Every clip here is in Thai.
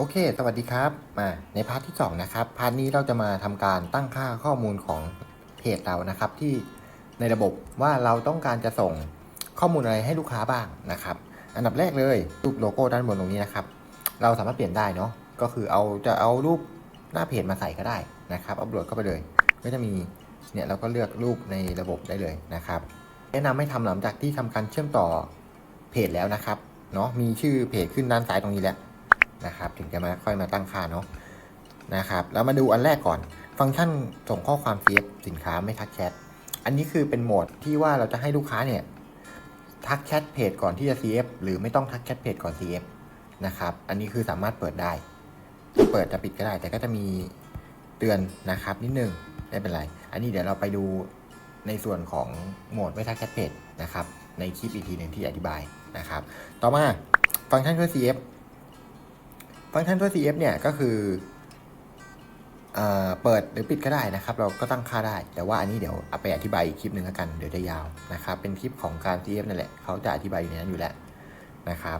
โอเค สวัสดีครับมาในพาร์ทที่ 2 นะครับ พาร์ทนี้เราจะมาทำการตั้งค่าข้อมูลของเพจเรานะครับ ที่ในระบบว่าเราต้องการจะส่งข้อมูลอะไรให้ลูกค้าบ้างนะครับ อันดับแรกเลยรูปโลโก้ด้านบนตรงนี้นะครับ เราสามารถเปลี่ยนได้เนาะ ก็คือเอาจะเอารูปหน้าเพจมาใส่ก็ได้นะครับ อัปโหลดเข้าไปเลย ก็จะมีเนี่ยเราก็เลือกรูปในระบบได้เลยนะครับ แนะนำให้ทำหลังจากที่ทำการเชื่อมต่อเพจแล้วนะครับ เนาะมีชื่อเพจขึ้นด้านซ้ายตรงนี้แล้ว นะครับ ถึงจะมาค่อยมาตั้งค่าเนาะนะครับ แล้วมาดูอันแรกก่อน ฟังก์ชันส่งข้อความ CF สินค้าไม่ทักแชท อันนี้คือเป็นโหมดที่ว่าเราจะให้ลูกค้าเนี่ยทักแชทเพจก่อนที่จะ CF หรือไม่ต้องทักแชทเพจก่อน CF นะครับ อันนี้คือสามารถเปิดได้จะเปิดจะปิดก็ได้ แต่ก็จะมีเตือนนะครับนิดนึงไม่เป็นไร อันนี้เดี๋ยวเราไปดูในส่วนของโหมดไม่ทักแชทเพจนะครับ ในคลิปอีกทีหนึ่งที่อธิบายนะครับ ต่อมาฟังก์ชันช่วย CF ฟังก์ชันตัว CF เนี่ยก็คือเอ่อเปิดหรือปิดก็ได้นะครับ เราก็ตั้งค่าได้ แต่ว่าอันนี้เดี๋ยวเอาไปอธิบายอีกคลิปหนึ่งแล้วกันเดี๋ยวจะยาวนะครับ เป็นคลิปของการ CF นั่นแหละเขาจะอธิบายอยู่ในนั้นอยู่แล้วนะครับ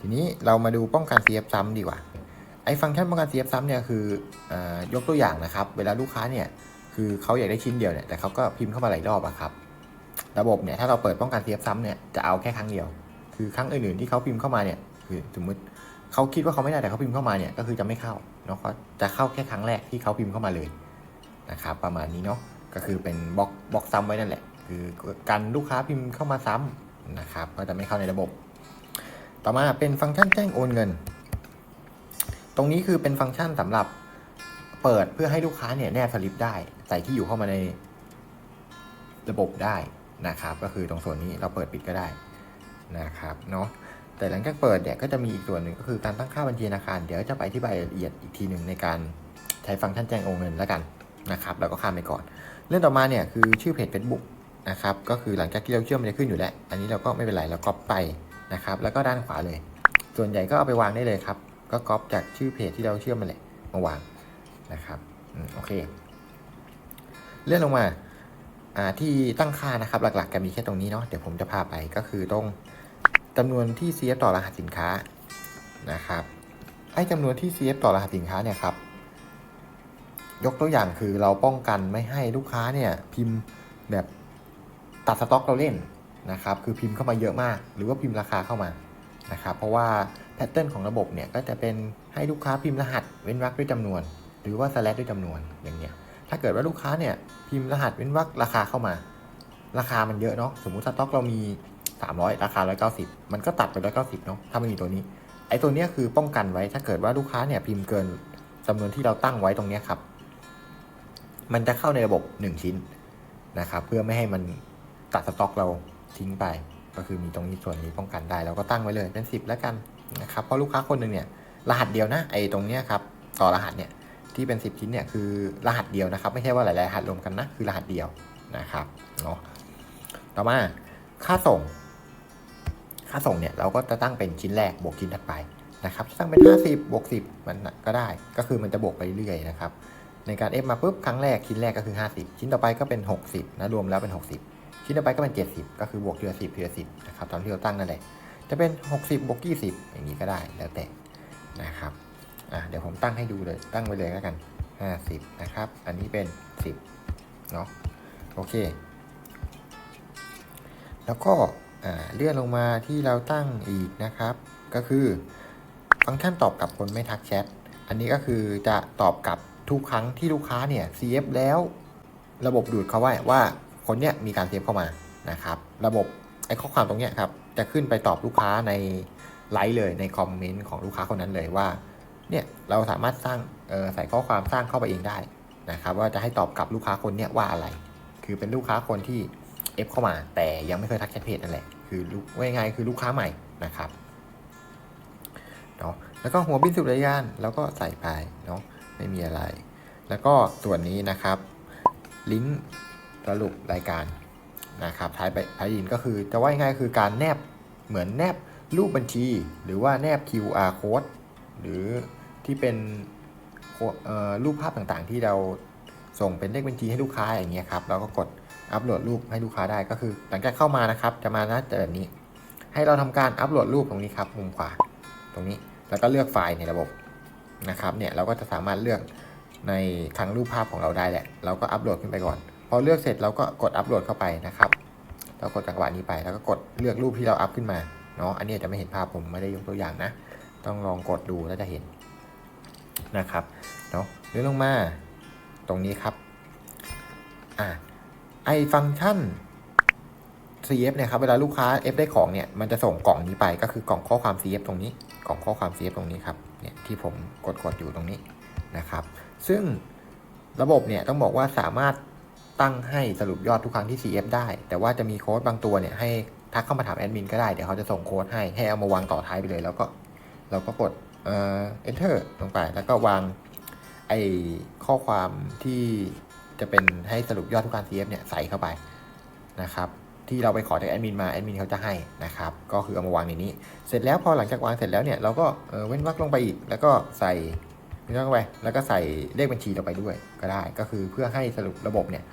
ทีนี้เรามาดูป้องกัน CF ซ้ำดีกว่าไอ้ฟังก์ชันป้องกัน CF ซ้ำเนี่ยคือออยกตัวอย่างนะครับ เวลาลูกค้าเนี่ยคือเขาอยากได้ชิ้นเดียวเนี่ยแต่เขาก็พิมพ์เข้ามาหลายรอบอะครับระบบเนี่ยถ้าเราเปิดป้องกัน CF ซ้ำเนี่ยจะเอาแค่ครั้งเดียว คือครั้งอื่นๆที่เขาพิมพ์เข้ามาเนี่ยคือสมมติ เขาคิดว่าเขาไม่ได้แต่เขาพิมพ์เข้ามาเนี่ยก็คือจะไม่เข้าเนาะเขาจะเข้าแค่ครั้งแรกที่เขาพิมพ์เข้ามาเลยนะครับประมาณนี้เนาะก็คือเป็นบล็อกบล็อกซ้ำไว้นั่นแหละ คือกันลูกค้าพิมพ์เข้ามาซ้ำนะครับก็จะไม่เข้าในระบบ ต่อมาเป็นฟังก์ชันแจ้งโอนเงิน ตรงนี้คือเป็นฟังก์ชันสำหรับเปิดเพื่อให้ลูกค้าเนี่ยแนบสลิปได้ใส่ที่อยู่เข้ามาในระบบได้นะครับ ก็คือตรงส่วนนี้เราเปิดปิดก็ได้นะครับเนาะ แต่หลังจากเปิดเนี่ยก็จะมีอีกส่วนหนึ่งก็คือการตั้งค่าบัญชีธนาคาร เดี๋ยวจะไปอธิบายรายละเอียดอีกทีหนึ่งในการใช้ฟังก์ชันแจ้งโอนเงินแล้วกันนะครับแล้วก็ข้ามไปก่อน เรื่องต่อมาเนี่ยคือชื่อเพจ Facebook นะครับก็คือหลังจากที่เราเชื่อมมันจะขึ้นอยู่แล้ว อันนี้เราก็ไม่เป็นไรเราก๊อปไปนะครับแล้วก็ด้านขวาเลย ส่วนใหญ่ก็เอาไปวางได้เลยครับ ก็ก๊อปจากชื่อเพจที่เราเชื่อมมาแหละมาวางนะครับอืมโอเค เลื่อนลงมาอ่าที่ตั้งค่านะครับ หลักๆจะมีแค่ตรงนี้เนาะเดี๋ยวผมจะพาไปก็คือตรง จำนวนที่ CF ต่อรหัสสินค้านะครับไอ้จำนวนที่ CF ต่อรหัสสินค้าเนี่ยครับยกตัวอย่างคือเราป้องกันไม่ให้ลูกค้าเนี่ยพิมพ์แบบตัดสต็อกเราเล่นนะครับคือพิมพ์เข้ามาเยอะมาก หรือว่าพิมพ์ราคาเข้ามานะครับเพราะว่าแพทเทิร์นของระบบเนี่ยก็จะเป็นให้ลูกค้าพิมพ์รหัสเว้นวรรคด้วยจำนวน หรือว่าสแลชด้วยจำนวนอย่างเงี้ยถ้าเกิดว่าลูกค้าเนี่ยพิมพ์รหัสเว้นวรรคราคาเข้ามา ราคามันเยอะเนาะสมมุติสต็อกเรามี 300ราคา190มันก็ตัดไป190เก้าสิบเนาะถ้าไม่มีตัวนี้ ไอ้ตัวเนี้ยคือป้องกันไว้ถ้าเกิดว่าลูกค้าเนี่ยพิมพ์เกินจำนวนที่เราตั้งไว้ตรงเนี้ยครับ มันจะเข้าในระบบ1ชิ้นนะครับ เพื่อไม่ให้มันตัดสต็อกเราทิ้งไป ก็คือมีตรงนี้ส่วนนี้ป้องกันได้เราก็ตั้งไว้เลยเป็น10แล้วกันนะครับเพราะลูกค้าคนหนึ่งเนี่ยรหัสเดียวนะไอ้ตรงเนี้ยครับต่อรหัสเนี่ยที่เป็น 10ชิ้นเนี่ยคือรหัสเดียวนะครับ ไม่ใช่ว่าหลายๆรหัสรวมกันนะคือรหัสเดียวนะครับเนาะต่อมา ค่าส่ง ค่าส่งเนี่ยเราก็จะตั้งเป็นชิ้นแรกบวกชิ้นถัดไปนะครับตั้งเป็น 50บวก10 มันก็ได้ ก็คือมันจะบวกไปเรื่อยๆนะครับ ในการ F มาปุ๊บครั้งแรกชิ้นแรกก็คือ 50 ชิ้นต่อไปก็เป็น 60นะรวมแล้วเป็น 60 ชิ้นต่อไปก็เป็น 70 ก็คือบวกทีละ10ทีละ10นะครับตามที่เราตั้งนั่นแหละ จะเป็น 60บวก20 อย่างนี้ก็ได้แล้วแต่นะครับอะเดี๋ยวผมตั้งให้ดูเลยตั้งไว้เลยแล้วกัน 50 นะครับ อันนี้เป็น 10 เนาะโอเค แล้วก็เลื่อนลงมาที่เราตั้งอีกนะครับ ก็คือฟังก์ชันตอบกลับคนไม่ทักแชท อันนี้ก็คือจะตอบกลับทุกครั้งที่ลูกค้าเนี่ย CF แล้ว ระบบดูดเขาไว้ว่าคนเนี้ยมีการ CF เข้ามานะครับ ระบบไอ้ข้อความตรงเนี้ยครับจะขึ้นไปตอบลูกค้าในไลฟ์เลยในคอมเมนต์ของลูกค้าคนนั้นเลยว่าเนี่ยเราสามารถสร้างใส่ข้อความสร้างเข้าไปเองได้นะครับ ว่าจะให้ตอบกลับลูกค้าคนเนี้ยว่าอะไร คือเป็นลูกค้าคนที่ เอฟเข้ามา แต่ยังไม่เคยทักแชทเพจนั่นแหละ คือลูกว่ายังไงคือลูกค้าใหม่นะครับเนาะแล้วก็หัวบินสุดระยานแล้วก็ใส่ไปเนาะไม่มีอะไร แล้วก็ส่วนนี้นะครับ ลิงก์สรุปรายการนะครับท้ายไปท้ายดินก็คือจะว่ายังไงคือการแนบเหมือนแนบรูปบัญชี หรือว่าแนบ QR code หรือที่เป็นรูปภาพต่างๆ ที่เราส่งเป็นเลขบัญชีให้ลูกค้าอย่างเงี้ยครับเราก็กด อัปโหลดรูปให้ลูกค้าได้ก็คือ หลังจากเข้ามานะครับ จะมาหน้าจอแบบนี้ ให้เราทำการอัปโหลดรูปตรงนี้ครับ มุมขวาตรงนี้แล้วก็เลือกไฟล์ในระบบนะครับเนี่ยเราก็จะสามารถเลือกในคลังรูปภาพของเราได้แหละ เราก็อัปโหลดขึ้นไปก่อน พอเลือกเสร็จเราก็กดอัปโหลดเข้าไปนะครับ เรากดจังหวะนี้ไปแล้วก็กดเลือกรูปที่เราอัพขึ้นมาเนาะอันนี้จจะไม่เห็นภาพผมไม่ได้ยกตัวอย่างนะ ต้องลองกดดูแล้วจะเห็นนะครับเนาะเลื่อนลงมาตรงนี้ครับอ่า ไอฟังก์ชัน CF เนี่ยครับเวลาลูกค้า F ได้ของเนี่ยมันจะส่งกล่องนี้ไปก็คือกล่องข้อความ CF ตรงนี้ กล่องข้อความ CF ตรงนี้ครับเนี่ยที่ผมกดกดอยู่ตรงนี้นะครับ ซึ่งระบบเนี่ยต้องบอกว่าสามารถตั้งให้สรุปยอดทุกครั้งที่ CF ได้ แต่ว่าจะมีโค้ดบางตัวเนี่ยให้ทักเข้ามาถามแอดมินก็ได้ เดี๋ยวเขาจะส่งโค้ดให้ให้เอามาวางต่อท้ายไปเลย แล้วก็เราก็กดเอ่อ enter ลงไป แล้วก็วางไอข้อความที่ จะเป็นให้สรุปยอดทุกการ CF เนี่ยใส่เข้าไปนะครับที่เราไปขอจากแอดมินมาแอดมินเขาจะให้นะครับก็คือเอามาวางในนี้ เสร็จแล้วพอหลังจากวางเสร็จแล้วเนี่ยเราก็เออเว้นวรรคลงไปอีก แล้วก็ใส่เว้นวรรคลงไป แล้วก็ใส่เลขบัญชีลงไปด้วยก็ได้ ก็คือเพื่อให้สรุประบบเนี่ย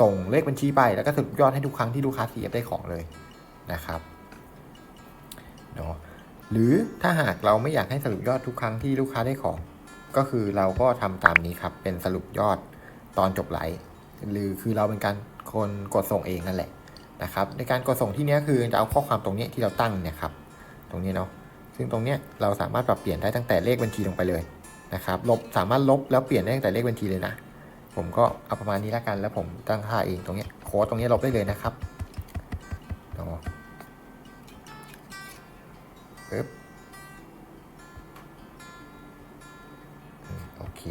ส่งเลขบัญชีไปแล้วก็สรุปยอดให้ทุกครั้งที่ลูกค้า CF ได้ของเลยนะครับเนาะหรือถ้าหากเราไม่อยากให้สรุปยอดทุกครั้งที่ลูกค้าได้ของ ก็คือเราก็ทำตามนี้ครับเป็นสรุปยอด ตอนจบไลฟ์หรือคือเราเป็นการคนกดส่งเองนั่นแหละนะครับ ในการกดส่งที่เนี้ยคือจะเอาข้อความตรงเนี้ยที่เราตั้งเนี่ยครับตรงนี้เนาะซึ่งตรงเนี้ยเราสามารถปรับเปลี่ยนได้ตั้งแต่เลขบัญชีลงไปเลยนะครับลบสามารถลบแล้วเปลี่ยนได้ตั้งแต่เลขบัญชีเลยนะ ผมก็เอาประมาณนี้แล้วกันแล้วผมตั้งค่าเองตรงเนี้ยโค้ดตรงเนี้ยลบได้เลยนะครับเนาะปึ๊บอืมโอเค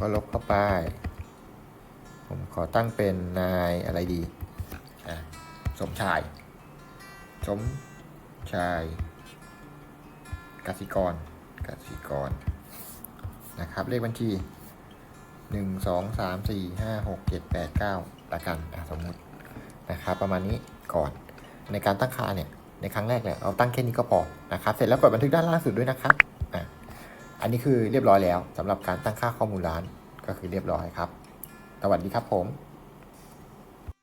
ก็ลบเข้าไป ผมขอตั้งเป็นนายอะไรดี สมชาย สมชายกสิกรกสิกร นะครับ เลขบัญชีหนึ่งสองสามสี่ห้าหกเจ็ดแปดเก้าละกันสมมุตินะครับ ประมาณนี้ก่อน ในการตั้งค่าเนี่ย ในครั้งแรกเนี่ยเราตั้งแค่นี้ก็พอนะครับ เสร็จแล้วกดบันทึกด้านล่างสุดด้วยนะครับ อันนี้คือเรียบร้อยแล้วสำหรับการตั้งค่าข้อมูลร้านก็คือเรียบร้อยครับ สวัสดีครับผม